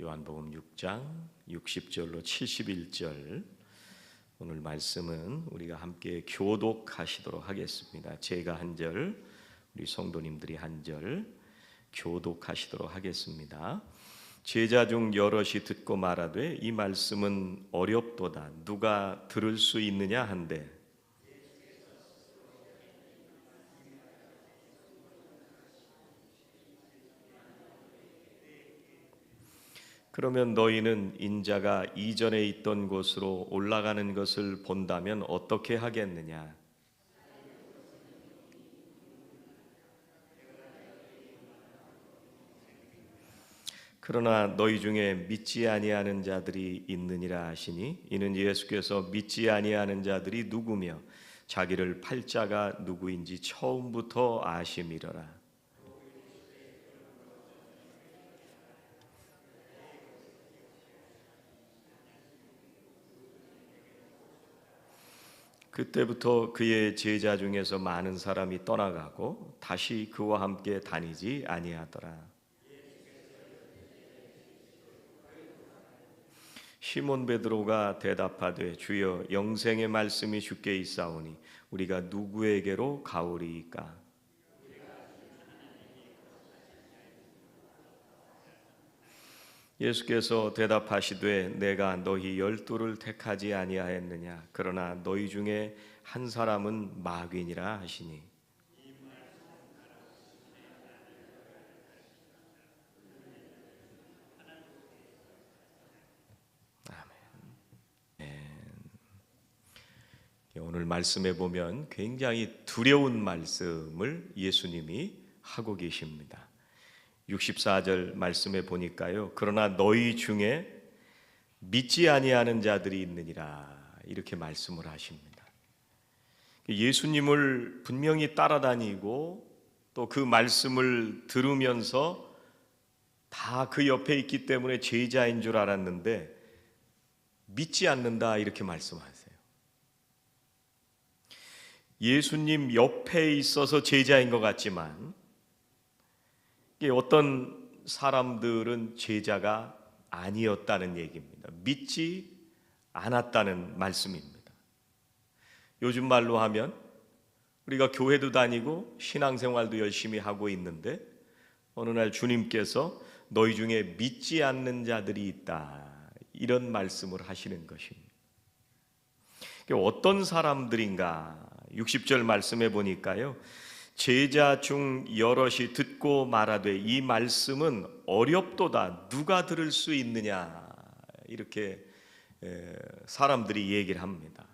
요한복음 6장 60절로 71절 오늘 말씀은 우리가 함께 교독하시도록 하겠습니다. 제가 한 절, 우리 성도님들이 한 절 교독하시도록 하겠습니다. 제자 중 여럿이 듣고 말하되 이 말씀은 어렵도다 누가 들을 수 있느냐 한데 그러면 너희는 인자가 이전에 있던 곳으로 올라가는 것을 본다면 어떻게 하겠느냐? 그러나 너희 중에 믿지 아니하는 자들이 있느니라 하시니 이는 예수께서 믿지 아니하는 자들이 누구며 자기를 팔자가 누구인지 처음부터 아심이러라. 그때부터 그의 제자 중에서 많은 사람이 떠나가고 다시 그와 함께 다니지 아니하더라. 시몬 베드로가 대답하되 주여 영생의 말씀이 주께 있사오니 우리가 누구에게로 가오리이까? 예수께서 대답하시되 내가 너희 열두를 택하지 아니하였느냐 그러나 너희 중에 한 사람은 마귀니라 하시니. 예. 오늘 말씀에 보면 굉장히 두려운 말씀을 예수님이 하고 계십니다. 64절 말씀에 보니까요. 그러나 너희 중에 믿지 아니하는 자들이 있느니라 이렇게 말씀을 하십니다. 예수님을 분명히 따라다니고 또 그 말씀을 들으면서 다 그 옆에 있기 때문에 제자인 줄 알았는데 믿지 않는다 이렇게 말씀하세요. 예수님 옆에 있어서 제자인 것 같지만 어떤 사람들은 제자가 아니었다는 얘기입니다. 믿지 않았다는 말씀입니다. 요즘 말로 하면 우리가 교회도 다니고 신앙생활도 열심히 하고 있는데 어느 날 주님께서 너희 중에 믿지 않는 자들이 있다. 이런 말씀을 하시는 것입니다. 어떤 사람들인가? 60절 말씀해 보니까요. 제자 중 여럿이 듣고 말하되 이 말씀은 어렵도다 누가 들을 수 있느냐 이렇게 사람들이 얘기를 합니다.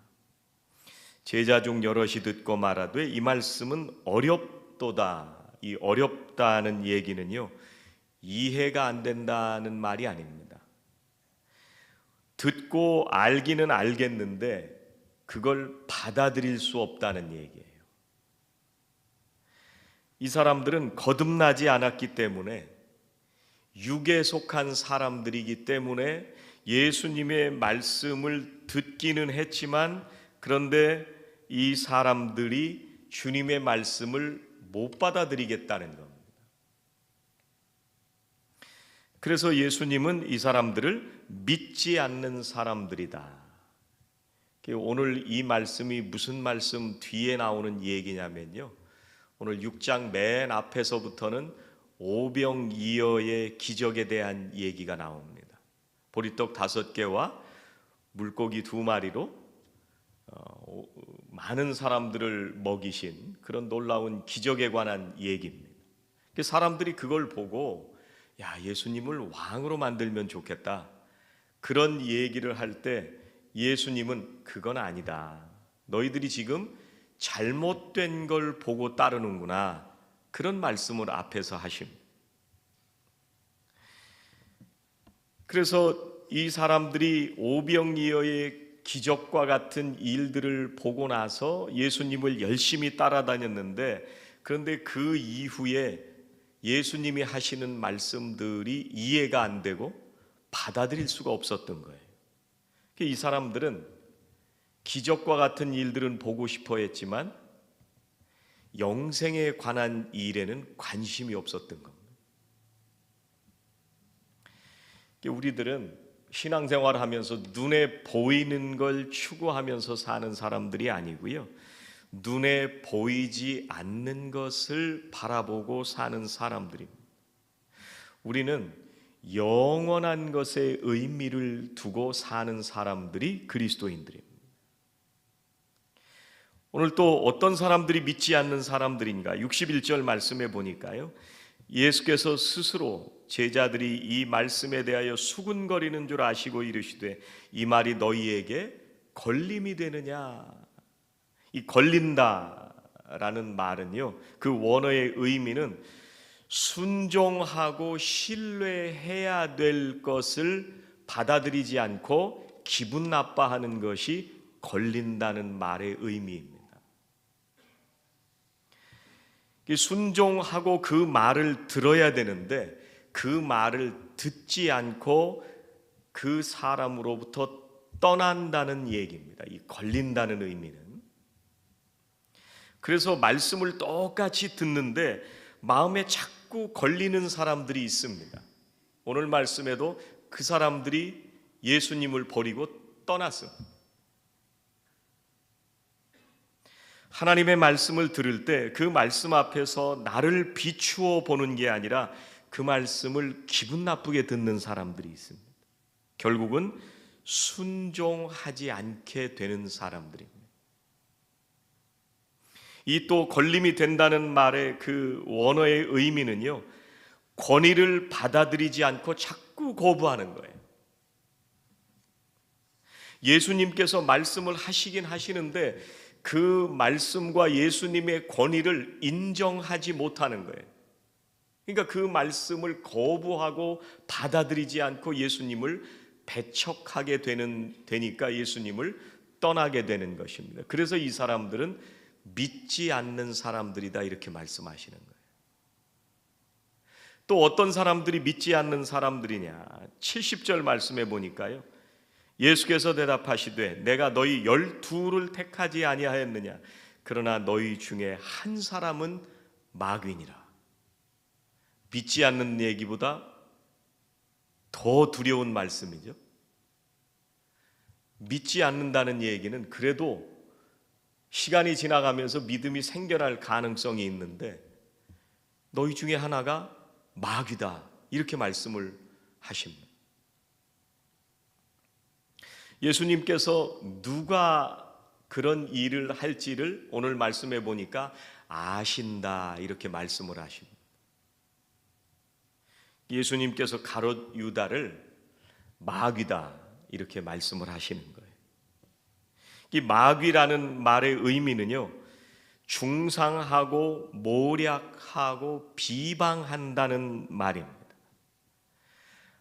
제자 중 여럿이 듣고 말하되 이 말씀은 어렵도다 이 어렵다는 얘기는요 이해가 안 된다는 말이 아닙니다. 듣고 알기는 알겠는데 그걸 받아들일 수 없다는 얘기예요. 이 사람들은 거듭나지 않았기 때문에 육에 속한 사람들이기 때문에 예수님의 말씀을 듣기는 했지만 그런데 이 사람들이 주님의 말씀을 못 받아들이겠다는 겁니다. 그래서 예수님은 이 사람들을 믿지 않는 사람들이다. 오늘 이 말씀이 무슨 말씀 뒤에 나오는 얘기냐면요. 오늘 6장 맨 앞에서부터는 오병이어의 기적에 대한 얘기가 나옵니다. 보리떡 다섯 개와 물고기 두 마리로 어, 많은 사람들을 먹이신 그런 놀라운 기적에 관한 얘기입니다. 사람들이 그걸 보고 야 예수님을 왕으로 만들면 좋겠다 그런 얘기를 할 때 예수님은 그건 아니다. 너희들이 지금 잘못된 걸 보고 따르는구나. 그런 말씀을 앞에서 하심. 그래서 이 사람들이 오병이어의 기적과 같은 일들을 보고 나서 예수님을 열심히 따라다녔는데 그런데 그 이후에 예수님이 하시는 말씀들이 이해가 안 되고 받아들일 수가 없었던 거예요. 이 사람들은 기적과 같은 일들은 보고 싶어 했지만 영생에 관한 일에는 관심이 없었던 겁니다. 우리들은 신앙생활 하면서 눈에 보이는 걸 추구하면서 사는 사람들이 아니고요. 눈에 보이지 않는 것을 바라보고 사는 사람들입니다. 우리는 영원한 것에 의미를 두고 사는 사람들이 그리스도인들입니다. 오늘 또 어떤 사람들이 믿지 않는 사람들인가? 61절 말씀에 보니까요. 예수께서 스스로 제자들이 이 말씀에 대하여 수군거리는 줄 아시고 이르시되 이 말이 너희에게 걸림이 되느냐? 이 걸린다라는 말은요. 그 원어의 의미는 순종하고 신뢰해야 될 것을 받아들이지 않고 기분 나빠하는 것이 걸린다는 말의 의미입니다. 순종하고 그 말을 들어야 되는데 그 말을 듣지 않고 그 사람으로부터 떠난다는 얘기입니다. 이 걸린다는 의미는. 그래서 말씀을 똑같이 듣는데 마음에 자꾸 걸리는 사람들이 있습니다. 오늘 말씀에도 그 사람들이 예수님을 버리고 떠났습니다. 하나님의 말씀을 들을 때 그 말씀 앞에서 나를 비추어 보는 게 아니라 그 말씀을 기분 나쁘게 듣는 사람들이 있습니다. 결국은 순종하지 않게 되는 사람들입니다. 이 또 걸림이 된다는 말의 그 원어의 의미는요, 권위를 받아들이지 않고 자꾸 거부하는 거예요. 예수님께서 말씀을 하시긴 하시는데 그 말씀과 예수님의 권위를 인정하지 못하는 거예요. 그러니까 그 말씀을 거부하고 받아들이지 않고 예수님을 배척하게 되는 되니까 예수님을 떠나게 되는 것입니다. 그래서 이 사람들은 믿지 않는 사람들이다 이렇게 말씀하시는 거예요. 또 어떤 사람들이 믿지 않는 사람들이냐? 70절 말씀해 보니까요. 예수께서 대답하시되 내가 너희 열두를 택하지 아니하였느냐? 그러나 너희 중에 한 사람은 마귀니라. 믿지 않는 얘기보다 더 두려운 말씀이죠. 믿지 않는다는 얘기는 그래도 시간이 지나가면서 믿음이 생겨날 가능성이 있는데 너희 중에 하나가 마귀다. 이렇게 말씀을 하십니다 예수님께서 누가 그런 일을 할지를 오늘 말씀해 보니까 아신다 이렇게 말씀을 하십니다. 예수님께서 가롯 유다를 마귀다 이렇게 말씀을 하시는 거예요. 이 마귀라는 말의 의미는요. 중상하고 모략하고 비방한다는 말입니다.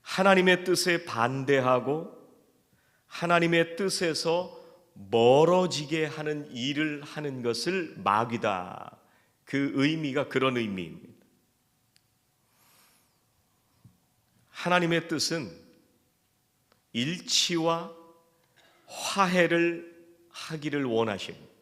하나님의 뜻에 반대하고 하나님의 뜻에서 멀어지게 하는 일을 하는 것을 마귀다. 그 의미가 그런 의미입니다. 하나님의 뜻은 일치와 화해를 하기를 원하십니다.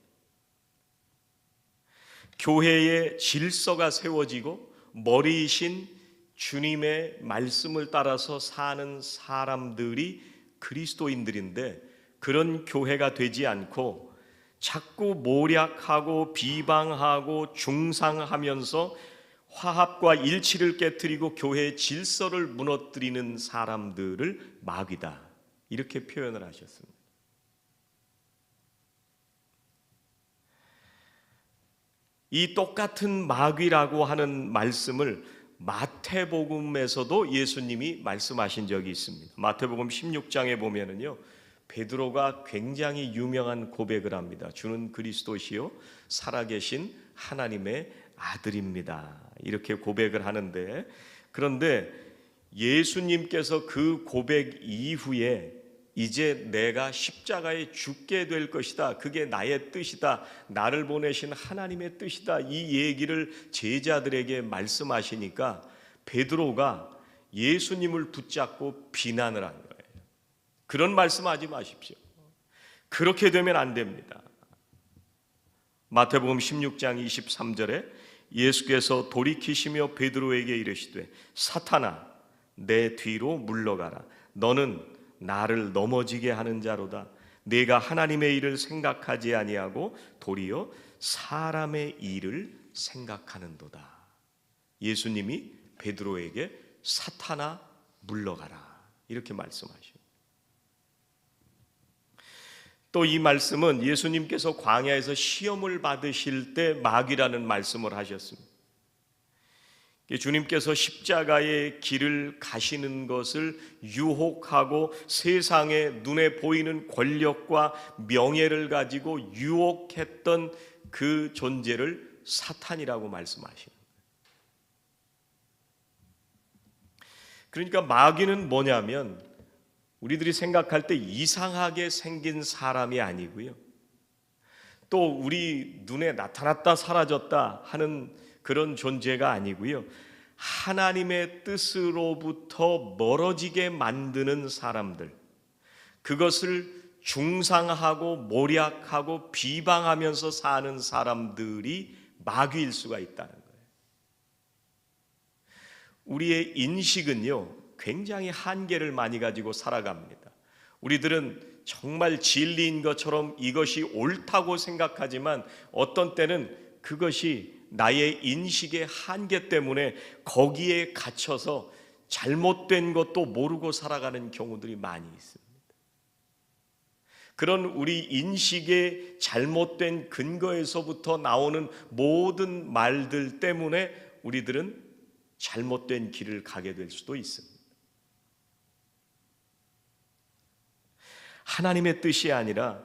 교회의 질서가 세워지고 머리이신 주님의 말씀을 따라서 사는 사람들이 그리스도인들인데 그런 교회가 되지 않고 자꾸 모략하고 비방하고 중상하면서 화합과 일치를 깨뜨리고 교회의 질서를 무너뜨리는 사람들을 마귀다. 이렇게 표현을 하셨습니다. 이 똑같은 마귀라고 하는 말씀을 마태복음에서도 예수님이 말씀하신 적이 있습니다. 마태복음 16장에 보면은요. 베드로가 굉장히 유명한 고백을 합니다. 주는 그리스도시요 살아계신 하나님의 아들입니다. 이렇게 고백을 하는데 그런데 예수님께서 그 고백 이후에 이제 내가 십자가에 죽게 될 것이다. 그게 나의 뜻이다. 나를 보내신 하나님의 뜻이다. 이 얘기를 제자들에게 말씀하시니까 베드로가 예수님을 붙잡고 비난을 한 거예요. 그런 말씀하지 마십시오. 그렇게 되면 안 됩니다. 마태복음 16장 23절에 예수께서 돌이키시며 베드로에게 이르시되 사탄아 내 뒤로 물러가라. 너는 나를 넘어지게 하는 자로다. 내가 하나님의 일을 생각하지 아니하고 도리어 사람의 일을 생각하는도다. 예수님이 베드로에게 사탄아 물러가라 이렇게 말씀하십니다. 또이 말씀은 예수님께서 광야에서 시험을 받으실 때 마귀라는 말씀을 하셨습니다. 주님께서 십자가의 길을 가시는 것을 유혹하고 세상에 눈에 보이는 권력과 명예를 가지고 유혹했던 그 존재를 사탄이라고 말씀하십니다. 그러니까 마귀는 뭐냐면 우리들이 생각할 때 이상하게 생긴 사람이 아니고요. 또 우리 눈에 나타났다 사라졌다 하는 그런 존재가 아니고요. 하나님의 뜻으로부터 멀어지게 만드는 사람들. 그것을 중상하고 모략하고 비방하면서 사는 사람들이 마귀일 수가 있다는 거예요. 우리의 인식은요, 굉장히 한계를 많이 가지고 살아갑니다. 우리들은 정말 진리인 것처럼 이것이 옳다고 생각하지만 어떤 때는 그것이 나의 인식의 한계 때문에 거기에 갇혀서 잘못된 것도 모르고 살아가는 경우들이 많이 있습니다. 그런 우리 인식의 잘못된 근거에서부터 나오는 모든 말들 때문에 우리들은 잘못된 길을 가게 될 수도 있습니다. 하나님의 뜻이 아니라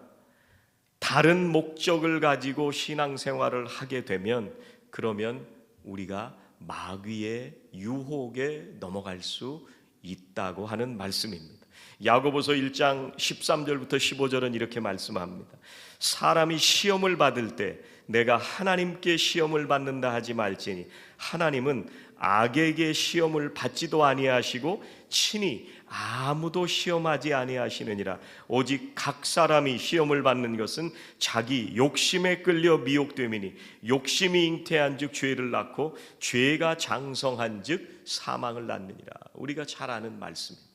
다른 목적을 가지고 신앙생활을 하게 되면 그러면 우리가 마귀의 유혹에 넘어갈 수 있다고 하는 말씀입니다. 야고보서 1장 13절부터 15절은 이렇게 말씀합니다. 사람이 시험을 받을 때 내가 하나님께 시험을 받는다 하지 말지니 하나님은 악에게 시험을 받지도 아니하시고 친히 아무도 시험하지 아니하시느니라 오직 각 사람이 시험을 받는 것은 자기 욕심에 끌려 미혹됨이니 욕심이 잉태한즉 죄를 낳고 죄가 장성한즉 사망을 낳느니라 우리가 잘 아는 말씀입니다.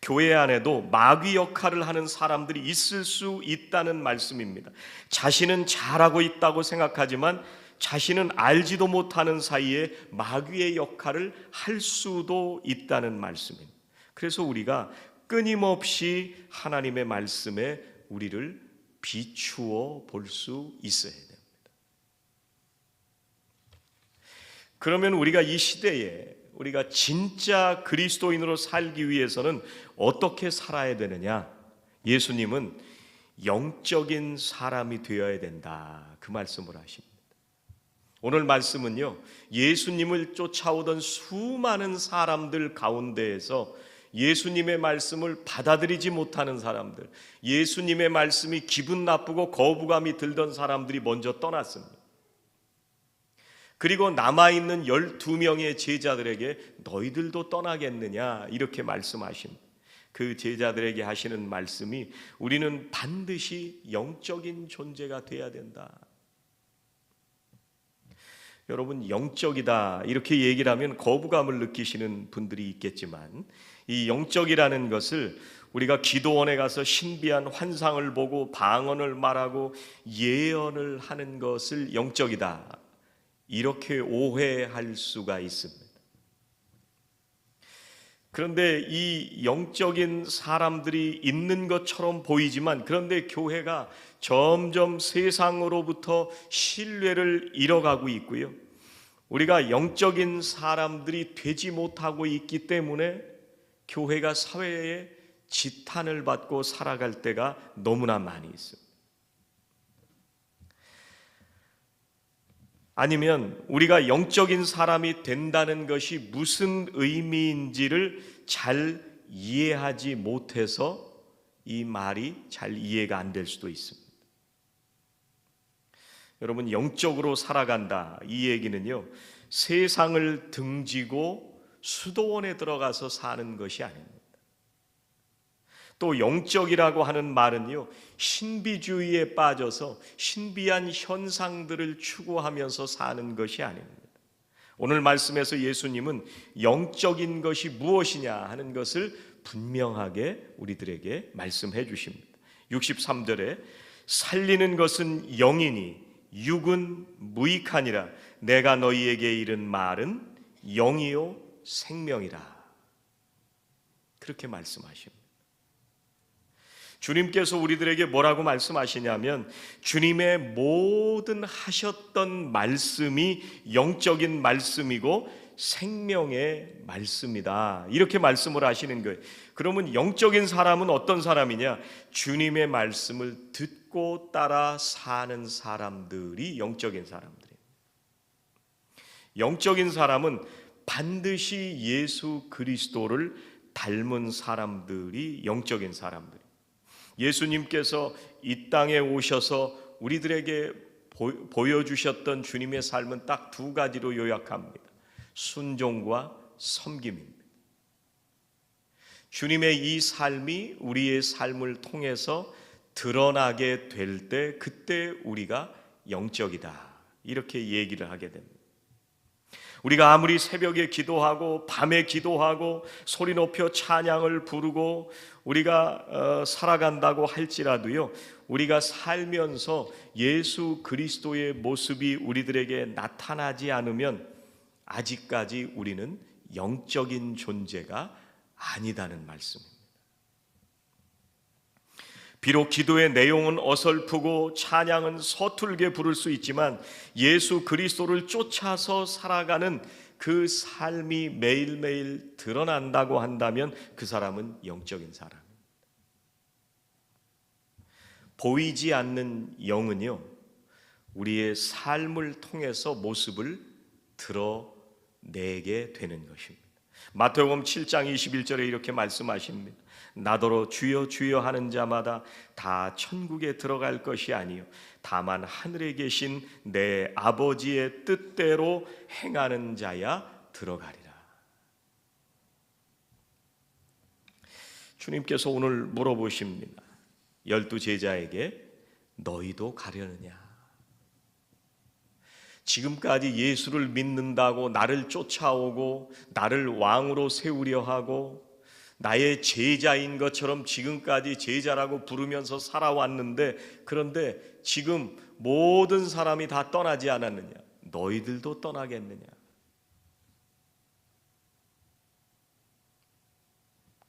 교회 안에도 마귀 역할을 하는 사람들이 있을 수 있다는 말씀입니다. 자신은 잘하고 있다고 생각하지만 자신은 알지도 못하는 사이에 마귀의 역할을 할 수도 있다는 말씀입니다. 그래서 우리가 끊임없이 하나님의 말씀에 우리를 비추어 볼 수 있어야 됩니다. 그러면 우리가 이 시대에 우리가 진짜 그리스도인으로 살기 위해서는 어떻게 살아야 되느냐? 예수님은 영적인 사람이 되어야 된다. 그 말씀을 하십니다. 오늘 말씀은요, 예수님을 쫓아오던 수많은 사람들 가운데에서 예수님의 말씀을 받아들이지 못하는 사람들, 예수님의 말씀이 기분 나쁘고 거부감이 들던 사람들이 먼저 떠났습니다. 그리고 남아있는 12명의 제자들에게 너희들도 떠나겠느냐 이렇게 말씀하신 그 제자들에게 하시는 말씀이 우리는 반드시 영적인 존재가 돼야 된다. 여러분 영적이다 이렇게 얘기를 하면 거부감을 느끼시는 분들이 있겠지만 이 영적이라는 것을 우리가 기도원에 가서 신비한 환상을 보고 방언을 말하고 예언을 하는 것을 영적이다 이렇게 오해할 수가 있습니다. 그런데 이 영적인 사람들이 있는 것처럼 보이지만 그런데 교회가 점점 세상으로부터 신뢰를 잃어가고 있고요. 우리가 영적인 사람들이 되지 못하고 있기 때문에 교회가 사회에 지탄을 받고 살아갈 때가 너무나 많이 있습니 아니면 우리가 영적인 사람이 된다는 것이 무슨 의미인지를 잘 이해하지 못해서 이 말이 잘 이해가 안 될 수도 있습니다. 여러분, 영적으로 살아간다. 이 얘기는요, 세상을 등지고 수도원에 들어가서 사는 것이 아닙니다. 또 영적이라고 하는 말은요, 신비주의에 빠져서 신비한 현상들을 추구하면서 사는 것이 아닙니다. 오늘 말씀에서 예수님은 영적인 것이 무엇이냐 하는 것을 분명하게 우리들에게 말씀해 주십니다. 63절에 살리는 것은 영이니 육은 무익하니라 내가 너희에게 이른 말은 영이요 생명이라 그렇게 말씀하십니다. 주님께서 우리들에게 뭐라고 말씀하시냐면 주님의 모든 하셨던 말씀이 영적인 말씀이고 생명의 말씀이다. 이렇게 말씀을 하시는 거예요. 그러면 영적인 사람은 어떤 사람이냐? 주님의 말씀을 듣고 따라 사는 사람들이 영적인 사람들이에요. 영적인 사람은 반드시 예수 그리스도를 닮은 사람들이 영적인 사람들. 예수님께서 이 땅에 오셔서 우리들에게 보여주셨던 주님의 삶은 딱 두 가지로 요약합니다. 순종과 섬김입니다. 주님의 이 삶이 우리의 삶을 통해서 드러나게 될 때 그때 우리가 영적이다. 이렇게 얘기를 하게 됩니다. 우리가 아무리 새벽에 기도하고 밤에 기도하고 소리 높여 찬양을 부르고 우리가 어, 살아간다고 할지라도요. 우리가 살면서 예수 그리스도의 모습이 우리들에게 나타나지 않으면 아직까지 우리는 영적인 존재가 아니다는 말씀입니다. 비록 기도의 내용은 어설프고 찬양은 서툴게 부를 수 있지만 예수 그리스도를 쫓아서 살아가는 그 삶이 매일매일 드러난다고 한다면 그 사람은 영적인 사람. 보이지 않는 영은요, 우리의 삶을 통해서 모습을 드러내게 되는 것입니다. 마태복음 7장 21절에 이렇게 말씀하십니다. 나더러 주여 주여 하는 자마다 다 천국에 들어갈 것이 아니요 다만 하늘에 계신 내 아버지의 뜻대로 행하는 자야 들어가리라. 주님께서 오늘 물어보십니다. 열두 제자에게 너희도 가려느냐? 지금까지 예수를 믿는다고 나를 쫓아오고 나를 왕으로 세우려 하고 나의 제자인 것처럼 지금까지 제자라고 부르면서 살아왔는데 그런데 지금 모든 사람이 다 떠나지 않았느냐? 너희들도 떠나겠느냐?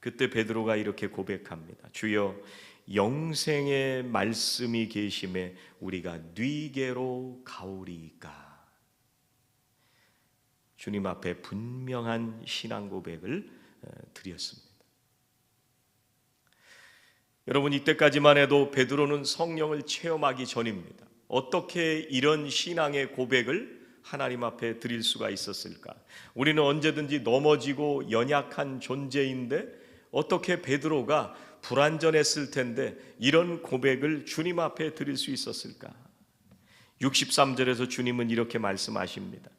그때 베드로가 이렇게 고백합니다. 주여 영생의 말씀이 계심에 우리가 뉘게로 가오리까. 주님 앞에 분명한 신앙 고백을 어, 드렸습니다. 여러분 이때까지만 해도 베드로는 성령을 체험하기 전입니다. 어떻게 이런 신앙의 고백을 하나님 앞에 드릴 수가 있었을까? 우리는 언제든지 넘어지고 연약한 존재인데 어떻게 베드로가 불완전했을 텐데 이런 고백을 주님 앞에 드릴 수 있었을까? 63절에서 주님은 이렇게 말씀하십니다.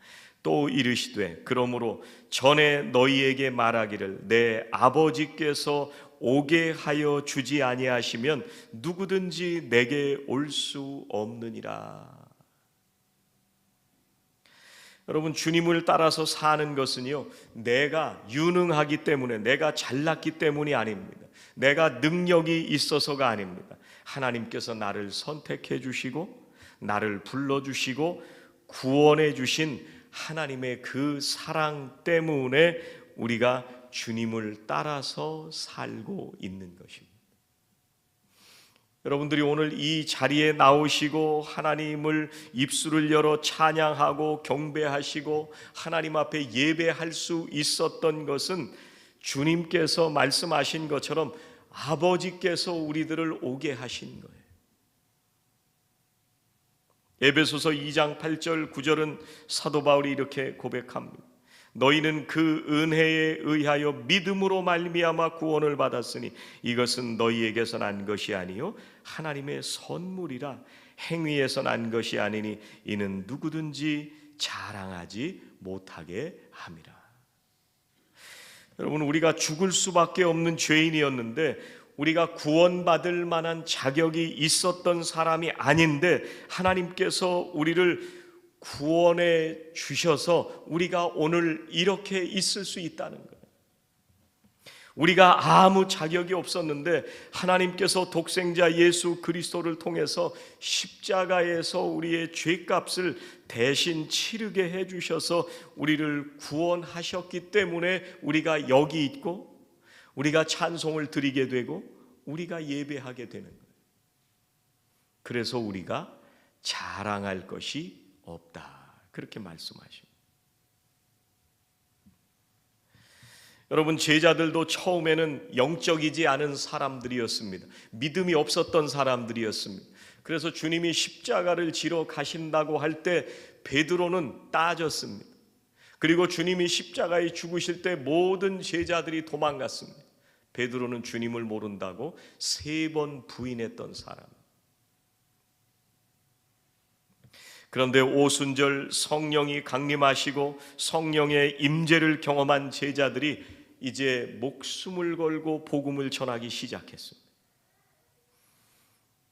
또 이르시되 그러므로 전에 너희에게 말하기를 내 아버지께서 오게 하여 주지 아니하시면 누구든지 내게 올 수 없느니라. 여러분 주님을 따라서 사는 것은요 내가 유능하기 때문에 내가 잘났기 때문이 아닙니다. 내가 능력이 있어서가 아닙니다. 하나님께서 나를 선택해 주시고 나를 불러 주시고 구원해 주신 하나님의 그 사랑 때문에 우리가 주님을 따라서 살고 있는 것입니다. 여러분들이 오늘 이 자리에 나오시고 하나님을 입술을 열어 찬양하고 경배하시고 하나님 앞에 예배할 수 있었던 것은 주님께서 말씀하신 것처럼 아버지께서 우리들을 오게 하신 거예요. 에베소서 2장 8절 9절은 사도 바울이 이렇게 고백합니다. 너희는 그 은혜에 의하여 믿음으로 말미암아 구원을 받았으니 이것은 너희에게서 난 것이 아니요 하나님의 선물이라 행위에서 난 것이 아니니 이는 누구든지 자랑하지 못하게 함이라. 여러분 우리가 죽을 수밖에 없는 죄인이었는데 우리가 구원받을 만한 자격이 있었던 사람이 아닌데 하나님께서 우리를 구원해 주셔서 우리가 오늘 이렇게 있을 수 있다는 거예요. 우리가 아무 자격이 없었는데 하나님께서 독생자 예수 그리스도를 통해서 십자가에서 우리의 죄값을 대신 치르게 해 주셔서 우리를 구원하셨기 때문에 우리가 여기 있고 우리가 찬송을 드리게 되고 우리가 예배하게 되는 거예요. 그래서 우리가 자랑할 것이 없다. 그렇게 말씀하십니다. 여러분 제자들도 처음에는 영적이지 않은 사람들이었습니다. 믿음이 없었던 사람들이었습니다. 그래서 주님이 십자가를 지러 가신다고 할 때 베드로는 따졌습니다. 그리고 주님이 십자가에 죽으실 때 모든 제자들이 도망갔습니다. 베드로는 주님을 모른다고 세 번 부인했던 사람. 그런데 오순절 성령이 강림하시고 성령의 임재를 경험한 제자들이 이제 목숨을 걸고 복음을 전하기 시작했습니다.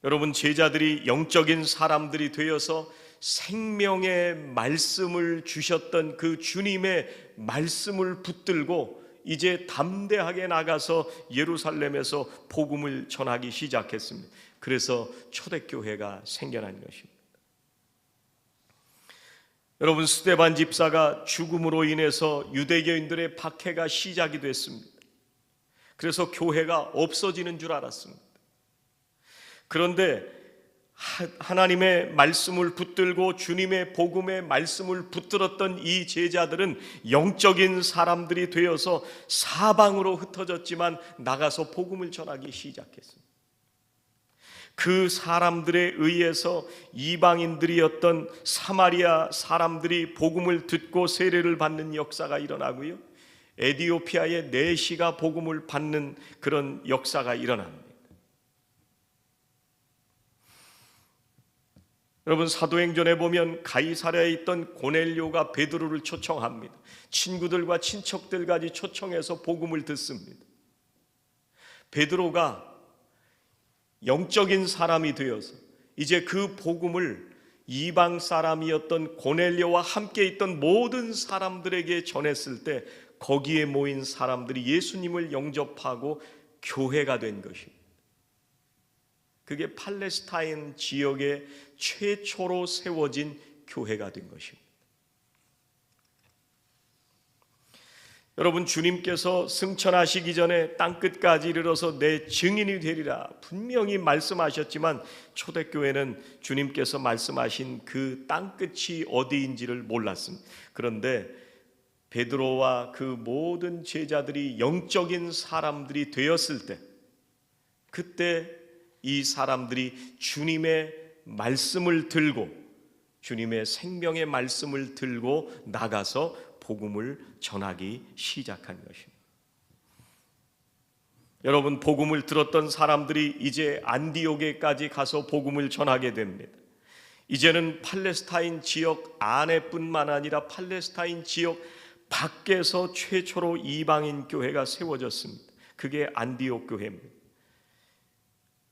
여러분 제자들이 영적인 사람들이 되어서 생명의 말씀을 주셨던 그 주님의 말씀을 붙들고 이제 담대하게 나가서 예루살렘에서 복음을 전하기 시작했습니다. 그래서 초대교회가 생겨난 것입니다. 여러분 스테반 집사가 죽음으로 인해서 유대교인들의 박해가 시작이 됐습니다. 그래서 교회가 없어지는 줄 알았습니다. 그런데 하나님의 말씀을 붙들고 주님의 복음의 말씀을 붙들었던 이 제자들은 영적인 사람들이 되어서 사방으로 흩어졌지만 나가서 복음을 전하기 시작했습니다. 그 사람들에 의해서 이방인들이었던 사마리아 사람들이 복음을 듣고 세례를 받는 역사가 일어나고요. 에디오피아의 내시가 복음을 받는 그런 역사가 일어납니다. 여러분 사도행전에 보면 가이사랴에 있던 고넬료가 베드로를 초청합니다. 친구들과 친척들까지 초청해서 복음을 듣습니다. 베드로가 영적인 사람이 되어서 이제 그 복음을 이방 사람이었던 고넬료와 함께 있던 모든 사람들에게 전했을 때 거기에 모인 사람들이 예수님을 영접하고 교회가 된 것입니다. 그게 팔레스타인 지역에 최초로 세워진 교회가 된 것입니다. 여러분 주님께서 승천하시기 전에 땅 끝까지 이르러서 내 증인이 되리라 분명히 말씀하셨지만 초대교회는 주님께서 말씀하신 그 땅 끝이 어디인지를 몰랐습니다. 그런데 베드로와 그 모든 제자들이 영적인 사람들이 되었을 때 그때 이 사람들이 주님의 말씀을 들고 주님의 생명의 말씀을 들고 나가서 복음을 전하기 시작한 것입니다. 여러분 복음을 들었던 사람들이 이제 안디옥에까지 가서 복음을 전하게 됩니다. 이제는 팔레스타인 지역 안에뿐만 아니라 팔레스타인 지역 밖에서 최초로 이방인 교회가 세워졌습니다. 그게 안디옥 교회입니다.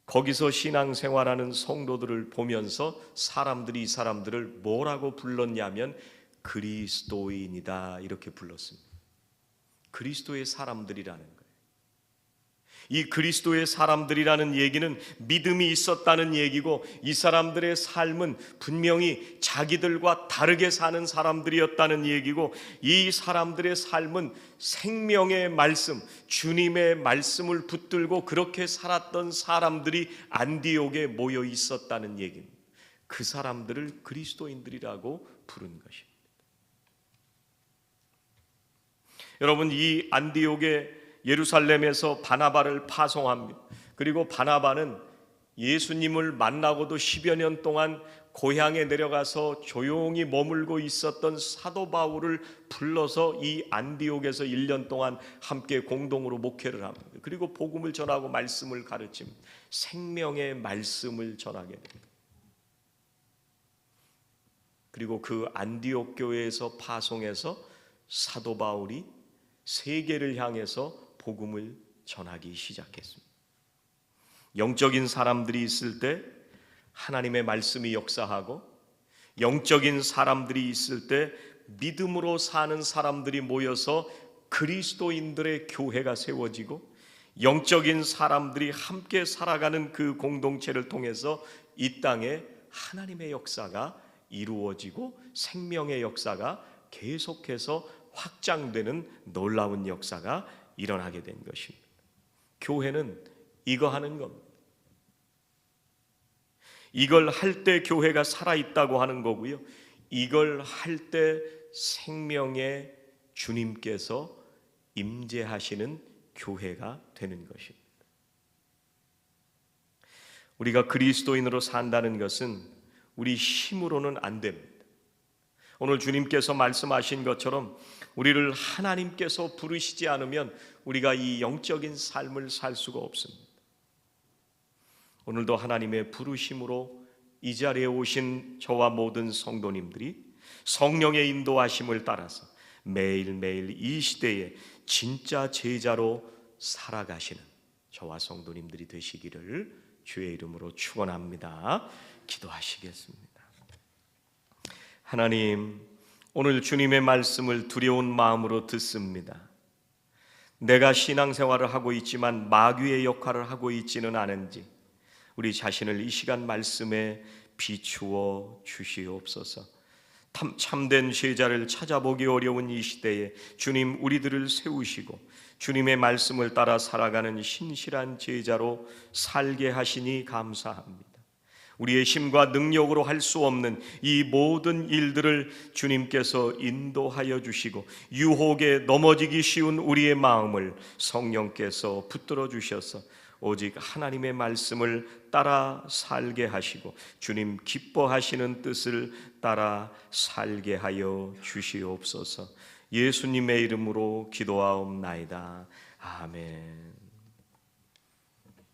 거기서 신앙생활하는 성도들을 보면서 사람들이 이 사람들을 뭐라고 불렀냐면 그리스도인이다 이렇게 불렀습니다. 그리스도의 사람들이라는. 이 그리스도의 사람들이라는 얘기는 믿음이 있었다는 얘기고 이 사람들의 삶은 분명히 자기들과 다르게 사는 사람들이었다는 얘기고 이 사람들의 삶은 생명의 말씀, 주님의 말씀을 붙들고 그렇게 살았던 사람들이 안디옥에 모여 있었다는 얘기입니다. 그 사람들을 그리스도인들이라고 부른 것입니다. 여러분 이 안디옥의 예루살렘에서 바나바를 파송합니다. 그리고 바나바는 예수님을 만나고도 10여 년 동안 고향에 내려가서 조용히 머물고 있었던 사도 바울을 불러서 이 안디옥에서 1년 동안 함께 공동으로 목회를 합니다. 그리고 복음을 전하고 말씀을 가르칩니다. 생명의 말씀을 전하게 됩니다. 그리고 그 안디옥 교회에서 파송해서 사도 바울이 세계를 향해서 복음을 전하기 시작했습니다. 영적인 사람들이 있을 때 하나님의 말씀이 역사하고 영적인 사람들이 있을 때 믿음으로 사는 사람들이 모여서 그리스도인들의 교회가 세워지고 영적인 사람들이 함께 살아가는 그 공동체를 통해서 이 땅에 하나님의 역사가 이루어지고 생명의 역사가 계속해서 확장되는 놀라운 역사가 일어나게 된 것입니다. 교회는 이거 하는 겁니다. 이걸 할 때 교회가 살아있다고 하는 거고요. 이걸 할 때 생명의 주님께서 임재하시는 교회가 되는 것입니다. 우리가 그리스도인으로 산다는 것은 우리 힘으로는 안 됩니다. 오늘 주님께서 말씀하신 것처럼 우리를 하나님께서 부르시지 않으면 우리가 이 영적인 삶을 살 수가 없습니다. 오늘도 하나님의 부르심으로 이 자리에 오신 저와 모든 성도님들이 성령의 인도하심을 따라서 매일매일 이 시대에 진짜 제자로 살아가시는 저와 성도님들이 되시기를 주의 이름으로 축원합니다. 기도하시겠습니다. 하나님, 오늘 주님의 말씀을 두려운 마음으로 듣습니다. 내가 신앙생활을 하고 있지만 마귀의 역할을 하고 있지는 않은지 우리 자신을 이 시간 말씀에 비추어 주시옵소서. 참된 제자를 찾아보기 어려운 이 시대에 주님 우리들을 세우시고 주님의 말씀을 따라 살아가는 신실한 제자로 살게 하시니 감사합니다. 우리의 힘과 능력으로 할 수 없는 이 모든 일들을 주님께서 인도하여 주시고 유혹에 넘어지기 쉬운 우리의 마음을 성령께서 붙들어 주셔서 오직 하나님의 말씀을 따라 살게 하시고 주님 기뻐하시는 뜻을 따라 살게 하여 주시옵소서. 예수님의 이름으로 기도하옵나이다. 아멘.